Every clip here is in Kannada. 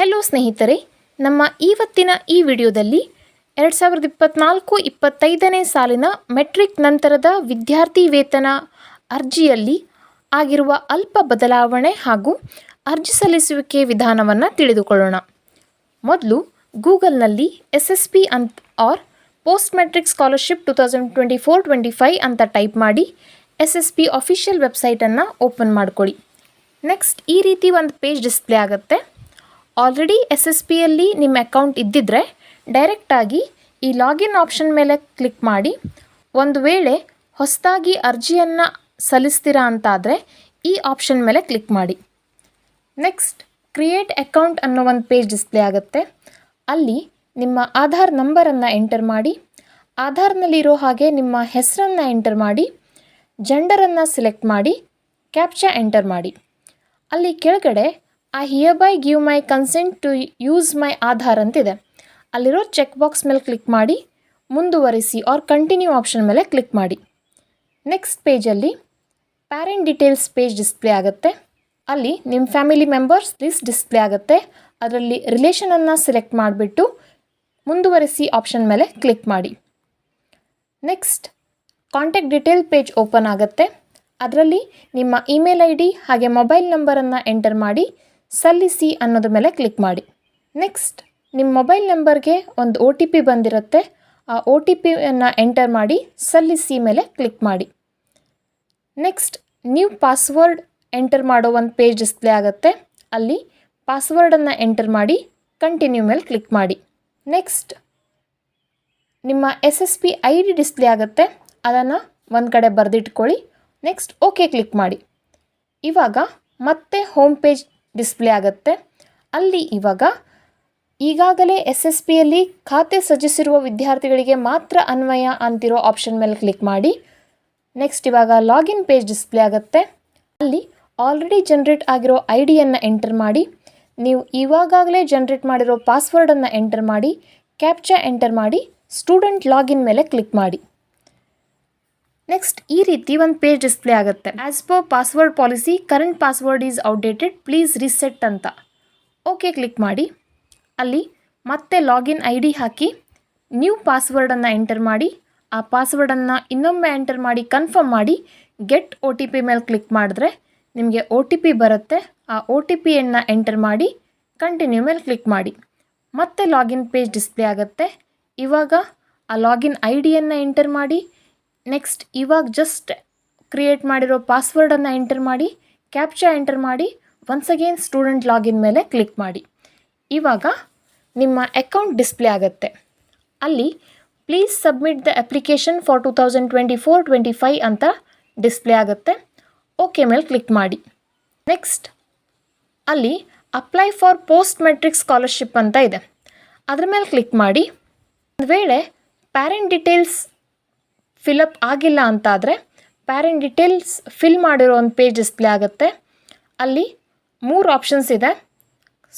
ಹೆಲೋ ಸ್ನೇಹಿತರೆ. ನಮ್ಮ ಇವತ್ತಿನ ಈ ವಿಡಿಯೋದಲ್ಲಿ ಎರಡು ಸಾವಿರದ ಇಪ್ಪತ್ತ್ನಾಲ್ಕು ಇಪ್ಪತ್ತೈದನೇ ಸಾಲಿನ ಮೆಟ್ರಿಕ್ ನಂತರದ ವಿದ್ಯಾರ್ಥಿ ವೇತನ ಅರ್ಜಿಯಲ್ಲಿ ಆಗಿರುವ ಅಲ್ಪ ಬದಲಾವಣೆ ಹಾಗೂ ಅರ್ಜಿ ಸಲ್ಲಿಸುವಿಕೆ ವಿಧಾನವನ್ನು ತಿಳಿದುಕೊಳ್ಳೋಣ. ಮೊದಲು ಗೂಗಲ್ನಲ್ಲಿ ಎಸ್ ಎಸ್ ಪಿ ಅಂತ್ or post matric scholarship two thousand twenty four twenty five ಅಂತ ಟೈಪ್ ಮಾಡಿ ಎಸ್ ಎಸ್ ಪಿ ಅಫಿಷಿಯಲ್ ವೆಬ್ಸೈಟನ್ನು ಓಪನ್ ಮಾಡ್ಕೊಳ್ಳಿ. ನೆಕ್ಸ್ಟ್ ಈ ರೀತಿ ಒಂದು ಪೇಜ್ ಡಿಸ್ಪ್ಲೇ ಆಗುತ್ತೆ. ಆಲ್ರೆಡಿ ಎಸ್ ಎಸ್ ಪಿಯಲ್ಲಿ ನಿಮ್ಮ ಅಕೌಂಟ್ ಇದ್ದಿದ್ದರೆ ಡೈರೆಕ್ಟಾಗಿ ಈ ಲಾಗಿನ್ ಆಪ್ಷನ್ ಮೇಲೆ ಕ್ಲಿಕ್ ಮಾಡಿ. ಒಂದು ವೇಳೆ ಹೊಸದಾಗಿ ಅರ್ಜಿಯನ್ನು ಸಲ್ಲಿಸ್ತೀರಾ ಅಂತಾದರೆ ಈ ಆಪ್ಷನ್ ಮೇಲೆ ಕ್ಲಿಕ್ ಮಾಡಿ. ನೆಕ್ಸ್ಟ್, ಕ್ರಿಯೇಟ್ ಅಕೌಂಟ್ ಅನ್ನೋ ಒಂದು ಪೇಜ್ ಡಿಸ್ಪ್ಲೇ ಆಗುತ್ತೆ. ಅಲ್ಲಿ ನಿಮ್ಮ ಆಧಾರ್ ನಂಬರನ್ನು ಎಂಟರ್ ಮಾಡಿ. ಆಧಾರ್ನಲ್ಲಿರೋ ಹಾಗೆ ನಿಮ್ಮ ಹೆಸರನ್ನು ಎಂಟರ್ ಮಾಡಿ. ಜೆಂಡರನ್ನು ಸೆಲೆಕ್ಟ್ ಮಾಡಿ. ಕ್ಯಾಪ್ಚಾ ಎಂಟರ್ ಮಾಡಿ. ಅಲ್ಲಿ ಕೆಳಗಡೆ I hereby give my consent to use my Aadhaar ಅಂತಿದೆ. ಅಲ್ಲಿರೋ ಚೆಕ್ ಬಾಕ್ಸ್ ಮೇಲೆ ಕ್ಲಿಕ್ ಮಾಡಿ, ಮುಂದುವರಿಸಿ ಆರ್ ಕಂಟಿನ್ಯೂ ಆಪ್ಷನ್ ಮೇಲೆ ಕ್ಲಿಕ್ ಮಾಡಿ. ನೆಕ್ಸ್ಟ್ ಪೇಜಲ್ಲಿ ಪ್ಯಾರೆಂಟ್ ಡಿಟೇಲ್ಸ್ ಪೇಜ್ ಡಿಸ್ಪ್ಲೇ ಆಗುತ್ತೆ. ಅಲ್ಲಿ ನಿಮ್ಮ ಫ್ಯಾಮಿಲಿ ಮೆಂಬರ್ಸ್ ಲಿಸ್ಟ್ ಡಿಸ್ಪ್ಲೇ ಆಗುತ್ತೆ. ಅದರಲ್ಲಿ ರಿಲೇಷನನ್ನು ಸೆಲೆಕ್ಟ್ ಮಾಡಿಬಿಟ್ಟು ಮುಂದುವರಿಸಿ ಆಪ್ಷನ್ ಮೇಲೆ ಕ್ಲಿಕ್ ಮಾಡಿ. Next contact detail page open ಆಗುತ್ತೆ. ಅದರಲ್ಲಿ ನಿಮ್ಮ ಇಮೇಲ್ ಐ ಡಿ ಹಾಗೆ ಮೊಬೈಲ್ ನಂಬರನ್ನು ಎಂಟರ್ ಮಾಡಿ ಸಲ್ಲಿಸಿ ಅನ್ನೋದ್ರ ಮೇಲೆ ಕ್ಲಿಕ್ ಮಾಡಿ. ನೆಕ್ಸ್ಟ್ ನಿಮ್ಮ ಮೊಬೈಲ್ ನಂಬರ್ಗೆ ಒಂದು ಒ ಟಿ ಪಿ ಬಂದಿರುತ್ತೆ. ಆ ಒ ಟಿ ಪಿಯನ್ನು ಎಂಟರ್ ಮಾಡಿ, ಸಲ್ಲಿಸಿ ಮೇಲೆ ಕ್ಲಿಕ್ ಮಾಡಿ. ನೆಕ್ಸ್ಟ್ ನೀವು ಪಾಸ್ವರ್ಡ್ ಎಂಟರ್ ಮಾಡೋ ಒಂದು ಪೇಜ್ ಡಿಸ್ಪ್ಲೇ ಆಗುತ್ತೆ. ಅಲ್ಲಿ ಪಾಸ್ವರ್ಡನ್ನು ಎಂಟರ್ ಮಾಡಿ ಕಂಟಿನ್ಯೂ ಮೇಲೆ ಕ್ಲಿಕ್ ಮಾಡಿ. ನೆಕ್ಸ್ಟ್ ನಿಮ್ಮ S S P I D display ಆಗುತ್ತೆ. ಅದನ್ನು ಒಂದು ಕಡೆ ಬರೆದಿಟ್ಕೊಳ್ಳಿ. ನೆಕ್ಸ್ಟ್ ಓಕೆ ಕ್ಲಿಕ್ ಮಾಡಿ. ಇವಾಗ ಮತ್ತೆ ಹೋಮ್ ಪೇಜ್ ಡಿಸ್ಪ್ಲೇ ಆಗುತ್ತೆ. ಅಲ್ಲಿ ಇವಾಗ ಈಗಾಗಲೇ ಎಸ್ ಎಸ್ ಪಿಯಲ್ಲಿ ಖಾತೆ ಸಜ್ಜಿಸಿರುವ ವಿದ್ಯಾರ್ಥಿಗಳಿಗೆ ಮಾತ್ರ ಅನ್ವಯ ಅಂತಿರೋ ಆಪ್ಷನ್ ಮೇಲೆ ಕ್ಲಿಕ್ ಮಾಡಿ. ನೆಕ್ಸ್ಟ್ ಇವಾಗ ಲಾಗಿನ್ ಪೇಜ್ ಡಿಸ್ಪ್ಲೇ ಆಗುತ್ತೆ. ಅಲ್ಲಿ ಆಲ್ರೆಡಿ ಜನ್ರೇಟ್ ಆಗಿರೋ ಐ ಡಿಯನ್ನು ಎಂಟರ್ ಮಾಡಿ. ನೀವು ಇವಾಗಲೇ ಜನ್ರೇಟ್ ಮಾಡಿರೋ ಪಾಸ್ವರ್ಡನ್ನು ಎಂಟರ್ ಮಾಡಿ. ಕ್ಯಾಪ್ಚಾ ಎಂಟರ್ ಮಾಡಿ. ಸ್ಟೂಡೆಂಟ್ ಲಾಗಿನ್ ಮೇಲೆ ಕ್ಲಿಕ್ ಮಾಡಿ. ನೆಕ್ಸ್ಟ್ ಈ ರೀತಿ ಒಂದು ಪೇಜ್ ಡಿಸ್ಪ್ಲೇ ಆಗುತ್ತೆ. As per password policy current password is outdated please reset ಅಂತ. ಓಕೆ ಕ್ಲಿಕ್ ಮಾಡಿ. ಅಲ್ಲಿ ಮತ್ತೆ ಲಾಗಿನ್ ಐ ಡಿ ಹಾಕಿ ನ್ಯೂ ಪಾಸ್ವರ್ಡನ್ನು ಎಂಟರ್ ಮಾಡಿ. ಆ ಪಾಸ್ವರ್ಡನ್ನು ಇನ್ನೊಮ್ಮೆ ಎಂಟರ್ ಮಾಡಿ ಕನ್ಫರ್ಮ್ ಮಾಡಿ. ಗೆಟ್ ಒ ಟಿ ಪಿ ಮೇಲೆ ಕ್ಲಿಕ್ ಮಾಡಿದ್ರೆ ನಿಮಗೆ ಒ ಟಿ ಪಿ ಬರುತ್ತೆ. ಆ ಒ ಟಿ ಪಿಯನ್ನು ಎಂಟರ್ ಮಾಡಿ ಕಂಟಿನ್ಯೂ ಮೇಲೆ ಕ್ಲಿಕ್ ಮಾಡಿ. ಮತ್ತೆ ಲಾಗಿನ್ ಪೇಜ್ ಡಿಸ್ಪ್ಲೇ ಆಗುತ್ತೆ. ಇವಾಗ ಆ ಲಾಗಿನ್ ಐ ಡಿಯನ್ನು ಎಂಟರ್ ಮಾಡಿ. ನೆಕ್ಸ್ಟ್ ಇವಾಗ ಜಸ್ಟ್ ಕ್ರಿಯೇಟ್ ಮಾಡಿರೋ ಪಾಸ್ವರ್ಡನ್ನು ಎಂಟರ್ ಮಾಡಿ ಕ್ಯಾಪ್ಚಾ ಎಂಟರ್ ಮಾಡಿ ಒನ್ಸ್ ಅಗೇನ್ ಸ್ಟೂಡೆಂಟ್ ಲಾಗಿನ್ ಮೇಲೆ ಕ್ಲಿಕ್ ಮಾಡಿ. ಇವಾಗ ನಿಮ್ಮ ಅಕೌಂಟ್ ಡಿಸ್ಪ್ಲೇ ಆಗುತ್ತೆ. ಅಲ್ಲಿ please submit the application for two thousand twenty four twenty five ಅಂತ ಡಿಸ್ಪ್ಲೇ ಆಗುತ್ತೆ. ಓಕೆ ಮೇಲೆ ಕ್ಲಿಕ್ ಮಾಡಿ. ನೆಕ್ಸ್ಟ್ ಅಲ್ಲಿ apply for post matric scholarship ಅಂತ ಇದೆ. ಅದ್ರ ಮೇಲೆ ಕ್ಲಿಕ್ ಮಾಡಿ. ಒಂದು ವೇಳೆ ಪ್ಯಾರೆಂಟ್ ಡೀಟೇಲ್ಸ್ ಫಿಲಪ್ ಆಗಿಲ್ಲ ಅಂತಾದರೆ ಪ್ಯಾರೆಂಟ್ ಡಿಟೇಲ್ಸ್ ಫಿಲ್ ಮಾಡಿರೋ ಒಂದು ಪೇಜ್ ಡಿಸ್ಪ್ಲೇ ಆಗುತ್ತೆ. ಅಲ್ಲಿ ಮೂರು ಆಪ್ಷನ್ಸ್ ಇದೆ.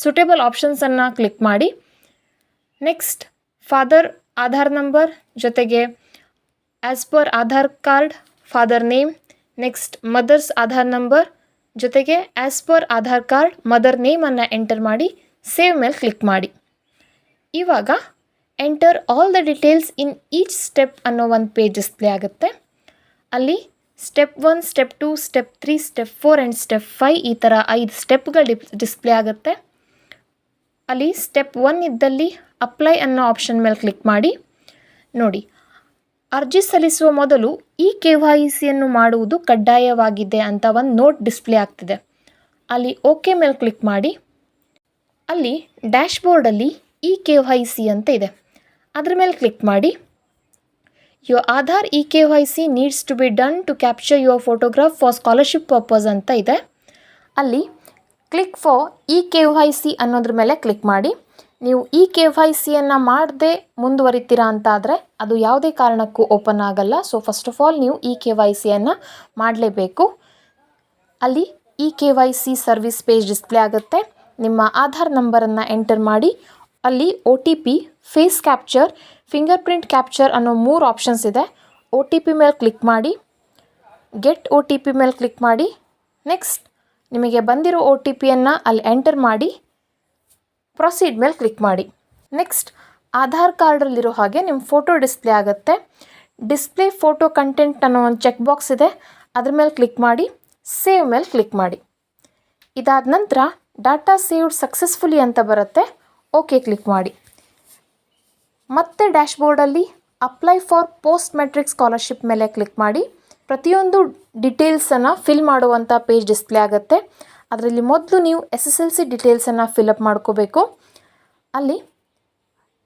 ಸುಟೇಬಲ್ ಆಪ್ಷನ್ಸನ್ನು ಕ್ಲಿಕ್ ಮಾಡಿ. ನೆಕ್ಸ್ಟ್, ಫಾದರ್ ಆಧಾರ್ ನಂಬರ್, ಜೊತೆಗೆ as per Aadhaar card, father name, next, mother's Aadhaar number, ಜೊತೆಗೆ as per Aadhaar card, mother ನೇಮನ್ನು enter ಮಾಡಿ, ಸೇವ್ ಮೇಲೆ ಕ್ಲಿಕ್ ಮಾಡಿ. ಇವಾಗ enter all the details in each step ಅನ್ನೋ ಒಂದು ಪೇಜ್ ಡಿಸ್ಪ್ಲೇ ಆಗುತ್ತೆ. ಅಲ್ಲಿ step one step two step three step four and step five ಈ ಥರ ಐದು ಸ್ಟೆಪ್ಗಳು ಡಿಪ್ ಡಿಸ್ಪ್ಲೇ ಆಗುತ್ತೆ. ಅಲ್ಲಿ ಸ್ಟೆಪ್ ಒನ್ ಇದ್ದಲ್ಲಿ ಅಪ್ಲೈ ಅನ್ನೋ ಆಪ್ಷನ್ ಮೇಲೆ ಕ್ಲಿಕ್ ಮಾಡಿ. ನೋಡಿ, ಅರ್ಜಿ ಸಲ್ಲಿಸುವ ಮೊದಲು ಈ ಕೆ ವೈ ಸಿಯನ್ನು ಮಾಡುವುದು ಕಡ್ಡಾಯವಾಗಿದೆ ಅಂತ ಒಂದು ನೋಟ್ ಡಿಸ್ಪ್ಲೇ ಆಗ್ತಿದೆ. ಅಲ್ಲಿ ಓಕೆ ಮೇಲೆ ಕ್ಲಿಕ್ ಮಾಡಿ. ಅಲ್ಲಿ ಡ್ಯಾಶ್ಬೋರ್ಡಲ್ಲಿ ಇ ಕೆ ವೈ ಸಿ ಅಂತ ಇದೆ. ಅದ್ರ ಮೇಲೆ ಕ್ಲಿಕ್ ಮಾಡಿ. Your Aadhaar E K Y C needs to be done to capture your photograph for scholarship purpose ಅಂತ ಇದೆ. ಅಲ್ಲಿ click for E K Y C ಅನ್ನೋದ್ರ ಮೇಲೆ ಕ್ಲಿಕ್ ಮಾಡಿ. ನೀವು ಇ ಕೆ ವೈ ಸಿಯನ್ನು ಮಾಡದೆ ಮುಂದುವರಿತೀರಾ ಅಂತ ಆದರೆ ಅದು ಯಾವುದೇ ಕಾರಣಕ್ಕೂ ಓಪನ್ ಆಗಲ್ಲ. ಸೊ ಫಸ್ಟ್ ಆಫ್ ಆಲ್ ನೀವು ಇ ಕೆ ವೈ ಸಿಯನ್ನು ಮಾಡಲೇಬೇಕು. ಅಲ್ಲಿ E K Y C service page display ಆಗುತ್ತೆ. ನಿಮ್ಮ ಆಧಾರ್ ನಂಬರನ್ನು ಎಂಟರ್ ಮಾಡಿ. ಅಲ್ಲಿ O T P face capture fingerprint capture ಅನ್ನೋ ಮೂರು ಆಪ್ಷನ್ಸ್ ಇದೆ. ಒ ಟಿ ಪಿ ಮೇಲೆ ಕ್ಲಿಕ್ ಮಾಡಿ ಗೆಟ್ ಒ ಟಿ ಪಿ ಮೇಲೆ ಕ್ಲಿಕ್ ಮಾಡಿ. ನೆಕ್ಸ್ಟ್ ನಿಮಗೆ ಬಂದಿರೋ ಒ ಟಿ ಪಿಯನ್ನು ಅಲ್ಲಿ ಎಂಟರ್ ಮಾಡಿ ಪ್ರೊಸೀಡ್ ಮೇಲೆ ಕ್ಲಿಕ್ ಮಾಡಿ. ನೆಕ್ಸ್ಟ್ ಆಧಾರ್ ಕಾರ್ಡಲ್ಲಿರೋ ಹಾಗೆ ನಿಮ್ಮ ಫೋಟೋ ಡಿಸ್ಪ್ಲೇ ಆಗುತ್ತೆ. ಡಿಸ್ಪ್ಲೇ ಫೋಟೋ ಕಂಟೆಂಟ್ ಅನ್ನೋ ಒಂದು ಚೆಕ್ ಬಾಕ್ಸ್ ಇದೆ. ಅದ್ರ ಮೇಲೆ ಕ್ಲಿಕ್ ಮಾಡಿ ಸೇವ್ ಮೇಲೆ ಕ್ಲಿಕ್ ಮಾಡಿ. ಇದಾದ ನಂತರ ಡಾಟಾ ಸೇವ್ಡ್ ಸಕ್ಸಸ್ಫುಲಿ ಅಂತ ಬರುತ್ತೆ. ಓಕೆ ಕ್ಲಿಕ್ ಮಾಡಿ. ಮತ್ತೆ ಡ್ಯಾಶ್ಬೋರ್ಡಲ್ಲಿ apply for post matric scholarship ಮೇಲೆ ಕ್ಲಿಕ್ ಮಾಡಿ. ಪ್ರತಿಯೊಂದು ಡಿಟೇಲ್ಸನ್ನು ಫಿಲ್ ಮಾಡುವಂಥ ಪೇಜ್ ಡಿಸ್ಪ್ಲೇ ಆಗುತ್ತೆ. ಅದರಲ್ಲಿ ಮೊದಲು ನೀವು ಎಸ್ ಎಸ್ ಎಲ್ ಸಿ ಡಿಟೇಲ್ಸನ್ನು ಫಿಲಪ್ ಮಾಡ್ಕೋಬೇಕು. ಅಲ್ಲಿ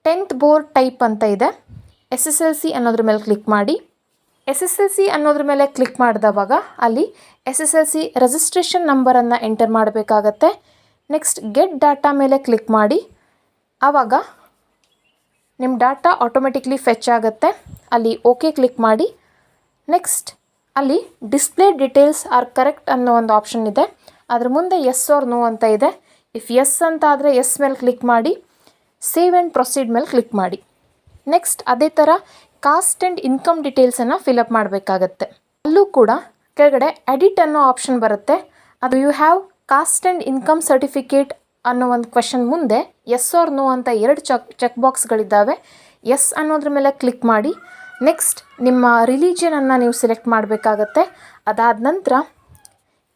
ಟೆಂತ್ ಬೋರ್ಡ್ ಟೈಪ್ ಅಂತ ಇದೆ. ಎಸ್ ಎಸ್ ಎಲ್ ಸಿ ಅನ್ನೋದ್ರ ಮೇಲೆ ಕ್ಲಿಕ್ ಮಾಡಿ. ಎಸ್ ಎಸ್ ಎಲ್ ಸಿ ಅನ್ನೋದ್ರ ಮೇಲೆ ಕ್ಲಿಕ್ ಮಾಡಿದವಾಗ ಅಲ್ಲಿ S S L C registration ನಂಬರನ್ನು ಎಂಟರ್ ಮಾಡಬೇಕಾಗತ್ತೆ. ನೆಕ್ಸ್ಟ್ ಗೆಟ್ ಡಾಟಾ ಮೇಲೆ ಕ್ಲಿಕ್ ಮಾಡಿ. ಆವಾಗ ನಿಮ್ಮ ಡಾಟಾ ಆಟೋಮೆಟಿಕ್ಲಿ ಫೆಚ್ ಆಗುತ್ತೆ. ಅಲ್ಲಿ ಓಕೆ ಕ್ಲಿಕ್ ಮಾಡಿ. ನೆಕ್ಸ್ಟ್ ಅಲ್ಲಿ ಡಿಸ್ಪ್ಲೇ ಡಿಟೇಲ್ಸ್ ಆರ್ ಕರೆಕ್ಟ್ ಅನ್ನೋ ಒಂದು ಆಪ್ಷನ್ ಇದೆ. ಅದ್ರ ಮುಂದೆ ಎಸ್ ಆರ್ ನೋ ಅಂತ ಇದೆ. ಇಫ್ ಎಸ್ ಅಂತ ಆದರೆ ಎಸ್ ಮೇಲೆ ಕ್ಲಿಕ್ ಮಾಡಿ. ಸೇವ್ ಆ್ಯಂಡ್ ಪ್ರೊಸೀಡ್ ಮೇಲೆ ಕ್ಲಿಕ್ ಮಾಡಿ. ನೆಕ್ಸ್ಟ್ ಅದೇ ಥರ ಕಾಸ್ಟ್ ಆ್ಯಂಡ್ ಇನ್ಕಮ್ ಡೀಟೇಲ್ಸನ್ನು ಫಿಲಪ್ ಮಾಡಬೇಕಾಗತ್ತೆ. ಅಲ್ಲೂ ಕೂಡ ಕೆಳಗಡೆ ಎಡಿಟ್ ಅನ್ನೋ ಆಪ್ಷನ್ ಬರುತ್ತೆ. ಅದು you have caste and income certificate ಅನ್ನೋ ಒಂದು ಕ್ವೆಶನ್ ಮುಂದೆ ಎಸ್ ಆರ್ ನೋ ಅಂತ ಎರಡು ಚೆಕ್ ಚೆಕ್ ಬಾಕ್ಸ್ಗಳಿದ್ದಾವೆ ಎಸ್ ಅನ್ನೋದ್ರ ಮೇಲೆ ಕ್ಲಿಕ್ ಮಾಡಿ. ನೆಕ್ಸ್ಟ್ ನಿಮ್ಮ ರಿಲಿಜಿಯನನ್ನು ನೀವು ಸೆಲೆಕ್ಟ್ ಮಾಡಬೇಕಾಗತ್ತೆ. ಅದಾದ ನಂತರ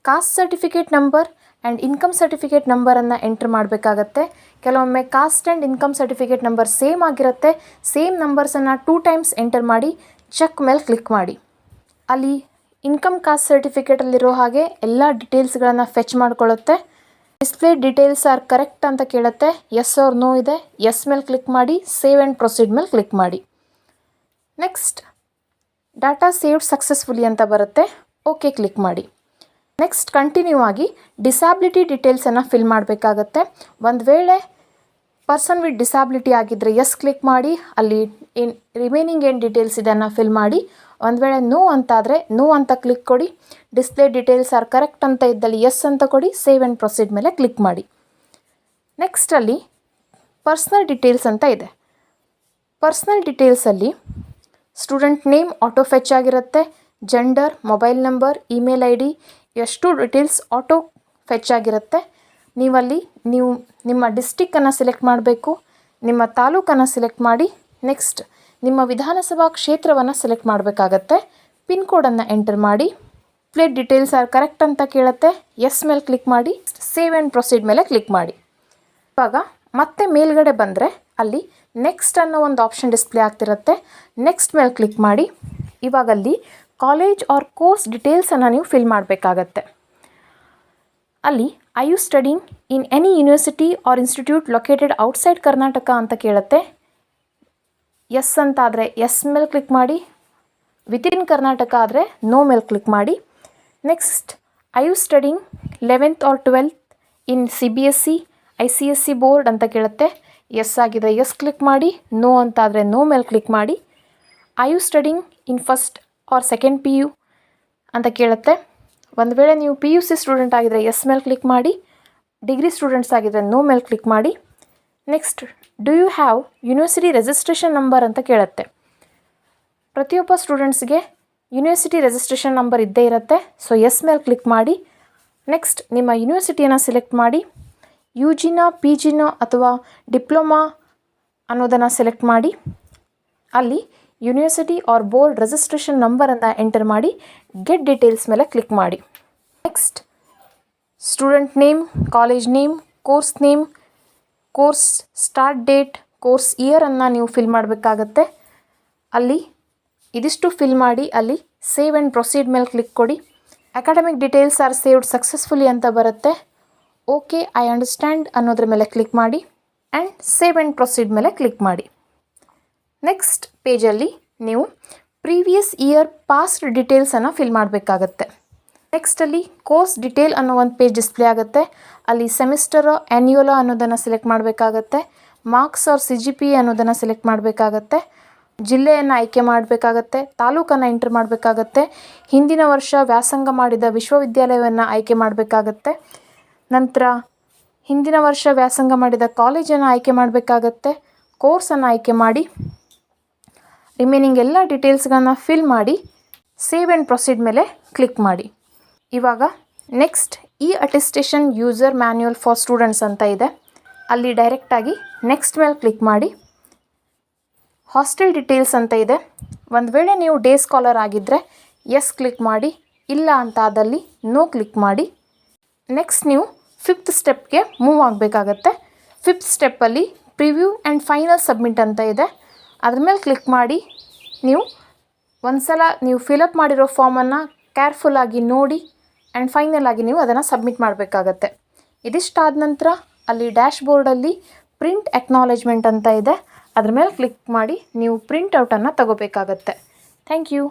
caste certificate number and income certificate ನಂಬರನ್ನು ಎಂಟ್ರ್ ಮಾಡಬೇಕಾಗತ್ತೆ. ಕೆಲವೊಮ್ಮೆ caste and income certificate number same ಆಗಿರುತ್ತೆ. ಸೇಮ್ ನಂಬರ್ಸನ್ನು ಟೂ ಟೈಮ್ಸ್ ಎಂಟರ್ ಮಾಡಿ ಚೆಕ್ ಮೇಲೆ ಕ್ಲಿಕ್ ಮಾಡಿ. ಅಲ್ಲಿ ಇನ್ಕಮ್ ಕಾಸ್ಟ್ ಸರ್ಟಿಫಿಕೇಟಲ್ಲಿರೋ ಹಾಗೆ ಎಲ್ಲ ಡೀಟೇಲ್ಸ್ಗಳನ್ನು ಫೆಚ್ ಮಾಡ್ಕೊಳ್ಳುತ್ತೆ. ಡಿಸ್ಪ್ಲೇ ಡೀಟೇಲ್ಸ್ ಆರ್ ಕರೆಕ್ಟ್ ಅಂತ ಕೇಳುತ್ತೆ. ಎಸ್ ಅವ್ರ ನೋ ಇದೆ. ಎಸ್ ಮೇಲೆ ಕ್ಲಿಕ್ ಮಾಡಿ ಸೇವ್ ಆ್ಯಂಡ್ ಪ್ರೊಸೀಡ್ ಮೇಲೆ ಕ್ಲಿಕ್ ಮಾಡಿ. ನೆಕ್ಸ್ಟ್ ಡಾಟಾ ಸೇವ್ಡ್ ಸಕ್ಸಸ್ಫುಲಿ ಅಂತ ಬರುತ್ತೆ. ಓಕೆ, ಕ್ಲಿಕ್ ಮಾಡಿ. ನೆಕ್ಸ್ಟ್ ಕಂಟಿನ್ಯೂ ಆಗಿ ಡಿಸಾಬಿಲಿಟಿ ಡೀಟೇಲ್ಸನ್ನು ಫಿಲ್ ಮಾಡಬೇಕಾಗತ್ತೆ. ಒಂದು ವೇಳೆ ಪರ್ಸನ್ ವಿತ್ ಡಿಸಾಬಿಲಿಟಿ ಆಗಿದ್ದರೆ ಎಸ್ ಕ್ಲಿಕ್ ಮಾಡಿ. ಅಲ್ಲಿ ಏನು ರಿಮೈನಿಂಗ್ ಏನು ಡೀಟೇಲ್ಸ್ ಇದನ್ನು ಫಿಲ್ ಮಾಡಿ. ಒಂದು ವೇಳೆ ನೋ ಅಂತಾದರೆ ನೋ ಅಂತ ಕ್ಲಿಕ್ ಕೊಡಿ. ಡಿಸ್ಪ್ಲೇ ಡೀಟೇಲ್ಸ್ ಆರ್ ಕರೆಕ್ಟ್ ಅಂತ ಇದ್ದಲ್ಲಿ ಎಸ್ ಅಂತ ಕೊಡಿ. ಸೇವ್ ಆ್ಯಂಡ್ ಪ್ರೊಸೀಡ್ ಮೇಲೆ ಕ್ಲಿಕ್ ಮಾಡಿ. ನೆಕ್ಸ್ಟಲ್ಲಿ ಪರ್ಸ್ನಲ್ ಡೀಟೇಲ್ಸ್ ಅಂತ ಇದೆ. ಪರ್ಸ್ನಲ್ ಡೀಟೇಲ್ಸಲ್ಲಿ ಸ್ಟೂಡೆಂಟ್ ನೇಮ್ ಆಟೋ ಫೆಚ್ ಆಗಿರುತ್ತೆ gender mobile number email I D ಎಷ್ಟು ಡೀಟೇಲ್ಸ್ ಆಟೋ ಫೆಚ್ ಆಗಿರುತ್ತೆ. ನೀವಲ್ಲಿ ನೀವು ನಿಮ್ಮ ಡಿಸ್ಟಿಕ್ಕನ್ನು ಸೆಲೆಕ್ಟ್ ಮಾಡಬೇಕು, ನಿಮ್ಮ ತಾಲೂಕನ್ನು ಸೆಲೆಕ್ಟ್ ಮಾಡಿ ನೆಕ್ಸ್ಟ್ ನಿಮ್ಮ ವಿಧಾನಸಭಾ ಕ್ಷೇತ್ರವನ್ನು ಸೆಲೆಕ್ಟ್ ಮಾಡಬೇಕಾಗತ್ತೆ. ಪಿನ್ ಕೋಡನ್ನು ಎಂಟರ್ ಮಾಡಿ. ಪ್ಲೇಟ್ ಡೀಟೇಲ್ಸ್ ಆರ್ ಕರೆಕ್ಟ್ ಅಂತ ಕೇಳುತ್ತೆ. ಎಸ್ ಮೇಲೆ ಕ್ಲಿಕ್ ಮಾಡಿ. ಸೇವ್ ಆ್ಯಂಡ್ ಪ್ರೊಸೀಡ್ ಮೇಲೆ ಕ್ಲಿಕ್ ಮಾಡಿ. ಇವಾಗ ಮತ್ತೆ ಮೇಲ್ಗಡೆ ಬಂದರೆ ಅಲ್ಲಿ ನೆಕ್ಸ್ಟ್ ಅನ್ನೋ ಒಂದು ಆಪ್ಷನ್ ಡಿಸ್ಪ್ಲೇ ಆಗ್ತಿರುತ್ತೆ. ನೆಕ್ಸ್ಟ್ ಮೇಲೆ ಕ್ಲಿಕ್ ಮಾಡಿ. ಇವಾಗ ಅಲ್ಲಿ ಕಾಲೇಜ್ ಆರ್ ಕೋರ್ಸ್ ಡಿಟೇಲ್ಸನ್ನು ನೀವು ಫಿಲ್ ಮಾಡಬೇಕಾಗತ್ತೆ. ಅಲ್ಲಿ I you studying in any university or institute located outside Karnataka ಅಂತ ಕೇಳುತ್ತೆ. ಎಸ್ ಅಂತ ಆದರೆ ಎಸ್ ಮೇಲೆ ಕ್ಲಿಕ್ ಮಾಡಿ ವಿತಿನ್ ಕರ್ನಾಟಕ ಆದರೆ ನೋ ಮೇಲೆ ಕ್ಲಿಕ್ ಮಾಡಿ. Next I you studying eleventh or twelfth in C B S C I C S C board ಅಂತ ಕೇಳುತ್ತೆ. ಎಸ್ ಆಗಿದೆ ಎಸ್ ಕ್ಲಿಕ್ ಮಾಡಿ ನೋ ಅಂತ ಆದರೆ ನೋ ಮೇಲೆ ಕ್ಲಿಕ್ ಮಾಡಿ. I you studying in first or second P U ಅಂತ ಕೇಳುತ್ತೆ. ಒಂದು ವೇಳೆ ನೀವು ಪಿ ಯು ಸಿ ಸ್ಟೂಡೆಂಟ್ ಆಗಿದ್ದರೆ ಎಸ್ ಮೇಲೆ ಕ್ಲಿಕ್ ಮಾಡಿ ಡಿಗ್ರಿ ಸ್ಟೂಡೆಂಟ್ಸ್ ಆಗಿದ್ದರೆ ನೋ ಮೇಲೆ ಕ್ಲಿಕ್ ಮಾಡಿ. Next do you have university registration number ಅಂತ ಕೇಳುತ್ತೆ. ಪ್ರತಿಯೊಬ್ಬ ಸ್ಟೂಡೆಂಟ್ಸ್ಗೆ ಯೂನಿವರ್ಸಿಟಿ ರಿಜಿಸ್ಟ್ರೇಷನ್ ನಂಬರ್ ಇದ್ದೇ ಇರುತ್ತೆ. ಸೊ ಎಸ್ ಮೇಲೆ ಕ್ಲಿಕ್ ಮಾಡಿ. ನೆಕ್ಸ್ಟ್ ನಿಮ್ಮ ಯೂನಿವರ್ಸಿಟಿಯನ್ನು ಸೆಲೆಕ್ಟ್ ಮಾಡಿ. ಯು ಜಿನ ಪಿ ಜಿನ ಅಥವಾ ಡಿಪ್ಲೊಮಾ ಅನ್ನೋದನ್ನು ಸೆಲೆಕ್ಟ್ ಮಾಡಿ. ಅಲ್ಲಿ ಯೂನಿವರ್ಸಿಟಿ ಆರ್ ಬೋರ್ಡ್ ರಿಜಿಸ್ಟ್ರೇಷನ್ ನಂಬರನ್ನು ಎಂಟರ್ ಮಾಡಿ. ಗೆಟ್ ಡೀಟೇಲ್ಸ್ ಮೇಲೆ ಕ್ಲಿಕ್ ಮಾಡಿ. Next student name college name course name course start date, course ಇಯರನ್ನು ನೀವು ಫಿಲ್ ಮಾಡಬೇಕಾಗತ್ತೆ. ಅಲ್ಲಿ ಇದಿಷ್ಟು ಫಿಲ್ ಮಾಡಿ, ಅಲ್ಲಿ ಸೇವ್ ಆ್ಯಂಡ್ ಪ್ರೊಸೀಡ್ ಮೇಲೆ ಕ್ಲಿಕ್ ಕೊಡಿ. Academic details are saved successfully ಅಂತ ಬರುತ್ತೆ. ಓಕೆ, ಐ ಅಂಡರ್ಸ್ಟ್ಯಾಂಡ್ ಅನ್ನೋದ್ರ ಮೇಲೆ ಕ್ಲಿಕ್ ಮಾಡಿ ಆ್ಯಂಡ್ ಸೇವ್ ಆ್ಯಂಡ್ ಪ್ರೊಸೀಡ್ ಮೇಲೆ ಕ್ಲಿಕ್ ಮಾಡಿ. ನೆಕ್ಸ್ಟ್ ಪೇಜಲ್ಲಿ ನೀವು ಪ್ರೀವಿಯಸ್ ಇಯರ್ ಪಾಸ್ಟ್ ಡೀಟೇಲ್ಸನ್ನು ಫಿಲ್ ಮಾಡಬೇಕಾಗತ್ತೆ. ನೆಕ್ಸ್ಟಲ್ಲಿ ಕೋರ್ಸ್ ಡಿಟೇಲ್ ಅನ್ನೋ ಒಂದು ಪೇಜ್ ಡಿಸ್ಪ್ಲೇ ಆಗುತ್ತೆ. ಅಲ್ಲಿ ಸೆಮಿಸ್ಟರೋ ಆ್ಯನ್ಯುಯಲೋ ಅನ್ನೋದನ್ನು ಸೆಲೆಕ್ಟ್ ಮಾಡಬೇಕಾಗತ್ತೆ. Marks or C G P ಅನ್ನೋದನ್ನು ಸೆಲೆಕ್ಟ್ ಮಾಡಬೇಕಾಗತ್ತೆ. ಜಿಲ್ಲೆಯನ್ನು ಆಯ್ಕೆ ಮಾಡಬೇಕಾಗತ್ತೆ. ತಾಲೂಕನ್ನು ಎಂಟ್ರ್ ಮಾಡಬೇಕಾಗತ್ತೆ. ಹಿಂದಿನ ವರ್ಷ ವ್ಯಾಸಂಗ ಮಾಡಿದ ವಿಶ್ವವಿದ್ಯಾಲಯವನ್ನು ಆಯ್ಕೆ ಮಾಡಬೇಕಾಗತ್ತೆ. ನಂತರ ಹಿಂದಿನ ವರ್ಷ ವ್ಯಾಸಂಗ ಮಾಡಿದ ಕಾಲೇಜನ್ನು ಆಯ್ಕೆ ಮಾಡಬೇಕಾಗತ್ತೆ. ಕೋರ್ಸನ್ನು ಆಯ್ಕೆ ಮಾಡಿ ರಿಮೈನಿಂಗ್ ಎಲ್ಲ ಡೀಟೇಲ್ಸ್ಗಳನ್ನು ಫಿಲ್ ಮಾಡಿ ಸೇವ್ ಆ್ಯಂಡ್ ಪ್ರೊಸೀಡ್ ಮೇಲೆ ಕ್ಲಿಕ್ ಮಾಡಿ. ಇವಾಗ next E attestation user manual for students ಅಂತ ಇದೆ. ಅಲ್ಲಿ ಡೈರೆಕ್ಟಾಗಿ ನೆಕ್ಸ್ಟ್ ಮೇಲೆ ಕ್ಲಿಕ್ ಮಾಡಿ. ಹಾಸ್ಟೆಲ್ ಡಿಟೇಲ್ಸ್ ಅಂತ ಇದೆ. ಒಂದು ವೇಳೆ ನೀವು ಡೇ ಸ್ಕಾಲರ್ ಆಗಿದ್ದರೆ ಎಸ್ ಕ್ಲಿಕ್ ಮಾಡಿ, ಇಲ್ಲ ಅಂತ ಆದಲ್ಲಿ ನೋ ಕ್ಲಿಕ್ ಮಾಡಿ. ನೆಕ್ಸ್ಟ್ ನೀವು ಫಿಫ್ತ್ ಸ್ಟೆಪ್ಗೆ ಮೂವ್ ಆಗಬೇಕಾಗತ್ತೆ. ಫಿಫ್ತ್ ಸ್ಟೆಪ್ಪಲ್ಲಿ ಪ್ರಿವ್ಯೂ ಆ್ಯಂಡ್ ಫೈನಲ್ ಸಬ್ಮಿಟ್ ಅಂತ ಇದೆ. ಅದ್ರ ಮೇಲೆ ಕ್ಲಿಕ್ ಮಾಡಿ. ನೀವು ಒಂದು ಸಲ ನೀವು ಫಿಲಪ್ ಮಾಡಿರೋ ಫಾರ್ಮನ್ನು ಕೇರ್ಫುಲ್ಲಾಗಿ ನೋಡಿ ಆ್ಯಂಡ್ ಫೈನಲ್ ಆಗಿ ನೀವು ಅದನ್ನು ಸಬ್ಮಿಟ್ ಮಾಡಬೇಕಾಗತ್ತೆ. ಇದಿಷ್ಟಾದ ನಂತರ ಅಲ್ಲಿ ಡ್ಯಾಶ್ ಬೋರ್ಡಲ್ಲಿ ಪ್ರಿಂಟ್ ಎಕ್ನಾಲೇಜ್ಮೆಂಟ್ ಅಂತ ಇದೆ. ಅದ್ರ ಮೇಲೆ ಕ್ಲಿಕ್ ಮಾಡಿ ನೀವು ಪ್ರಿಂಟ್ ಔಟನ್ನು ತಗೋಬೇಕಾಗತ್ತೆ. Thank you